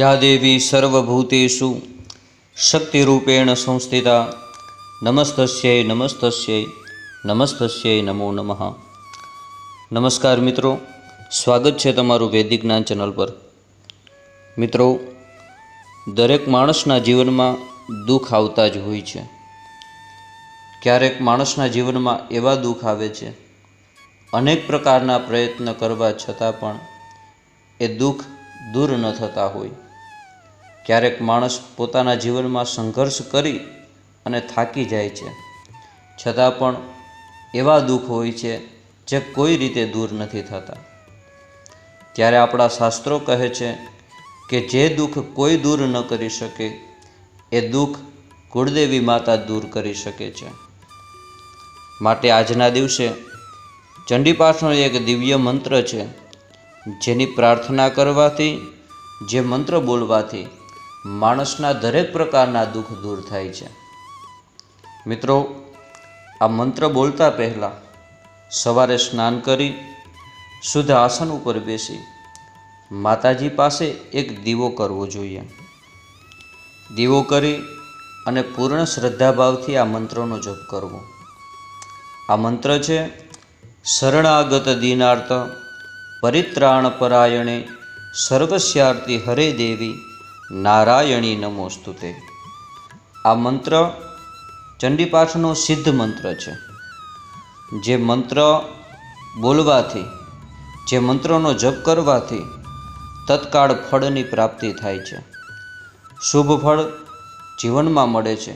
યા દેવી સર્વભૂતેષુ શક્તિરૂપેણ સંસ્થિતા નમસ્તસ્યૈ નમસ્તસ્યૈ નમસ્તસ્યૈ નમો નમઃ. નમસ્કાર મિત્રો, સ્વાગત છે તમારું વૈદિક જ્ઞાન ચેનલ પર. મિત્રો, દરેક માણસના જીવનમાં દુઃખ આવતા જ હોય છે. ક્યારેક માણસના જીવનમાં એવા દુઃખ આવે છે, અનેક પ્રકારના પ્રયત્ન કરવા છતાં પણ એ દુઃખ દૂર ન થતા હોય. ક્યારેક માણસ પોતાના જીવનમાં સંઘર્ષ કરી અને થાકી જાય છે. છતાં પણ એવા દુઃખ હોય છે જે કોઈ રીતે દૂર નથી થતા. ત્યારે આપણા શાસ્ત્રો કહે છે કે જે દુઃખ કોઈ દૂર ન કરી શકે, એ દુઃખ કુળદેવી માતા દૂર કરી શકે છે. માટે આજના દિવસે ચંડીપાઠનો એક દિવ્ય મંત્ર છે, જેની પ્રાર્થના કરવાથી, જે મંત્ર બોલવાથી માણસના દરેક પ્રકારના દુઃખ દૂર થાય છે. મિત્રો, આ મંત્ર બોલતા પહેલાં સવારે સ્નાન કરી, શુદ્ધ આસન ઉપર બેસી, માતાજી પાસે એક દીવો કરવો જોઈએ. દીવો કરી અને પૂર્ણ શ્રદ્ધાભાવથી આ મંત્રનો જપ કરવો. આ મંત્ર છે, શરણાગત દિનાર્થ પરિત્રાણ પરાયણે સર્વસ્યાર્થી હરે દેવી નારાયણી નમોસ્તુતે આ મંત્ર ચંડીપાઠનો સિદ્ધ મંત્ર છે. જે મંત્ર બોલવાથી, જે મંત્રનો જપ કરવાથી તત્કાળ ફળની પ્રાપ્તિ થાય છે. શુભ ફળ જીવનમાં મળે છે.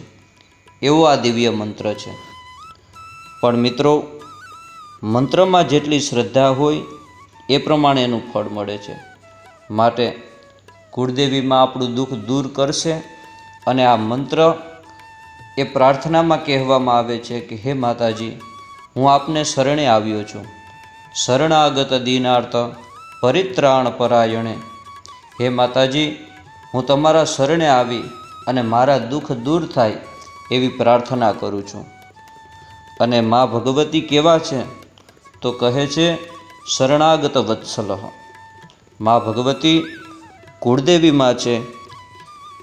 એવો આ દિવ્ય મંત્ર છે. પણ મિત્રો, મંત્રમાં જેટલી શ્રદ્ધા હોય, એ પ્રમાણે એનું ફળ મળે છે. માટે કુળદેવીમાં આપણું દુઃખ દૂર કરશે અને આ મંત્ર એ પ્રાર્થનામાં કહેવામાં આવે છે કે હે માતાજી, હું આપને શરણે આવ્યો છું. શરણાગત દિનાર્થ પરિત્રાણ પરાયણે. હે માતાજી, હું તમારા શરણે આવી અને મારા દુઃખ દૂર થાય એવી પ્રાર્થના કરું છું. અને મા ભગવતી કેવા છે? તો કહે છે, શરણાગત વત્સલ. મા ભગવતી કુળદેવીમાં છે,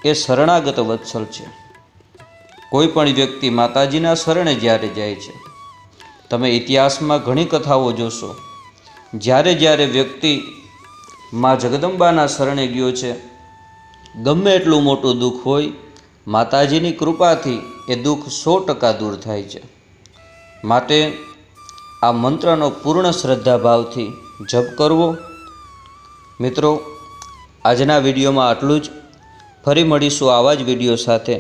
એ શરણાગત વત્સલ છે. કોઈ પણ વ્યક્તિ માતાજીના શરણે જ્યારે જાય છે, તમે ઇતિહાસમાં ઘણી કથાઓ જોશો. જ્યારે જ્યારે વ્યક્તિ મા જગદંબાના શરણે ગયો છે, ગમે એટલું મોટું દુઃખ હોય, માતાજીની કૃપાથી એ દુઃખ સો ટકા દૂર થાય છે. માટે આ મંત્રનો પૂર્ણ શ્રદ્ધાભાવથી જપ કરવો. મિત્રો આજના વિડીયોમાં આટલું જ. ફરી મળીશું આવા જ વીડિયો સાથે.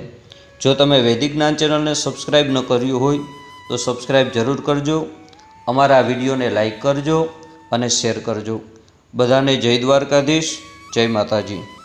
જો તમે વૈદિક જ્ઞાન ચેનલને સબસ્ક્રાઈબ ન કર્યું હોય, તો સબસ્ક્રાઈબ જરૂર કરજો. અમારા વિડીયોને લાઈક કરજો અને શેર કરજો. બધાને જય દ્વારકાધીશ, જય માતાજી.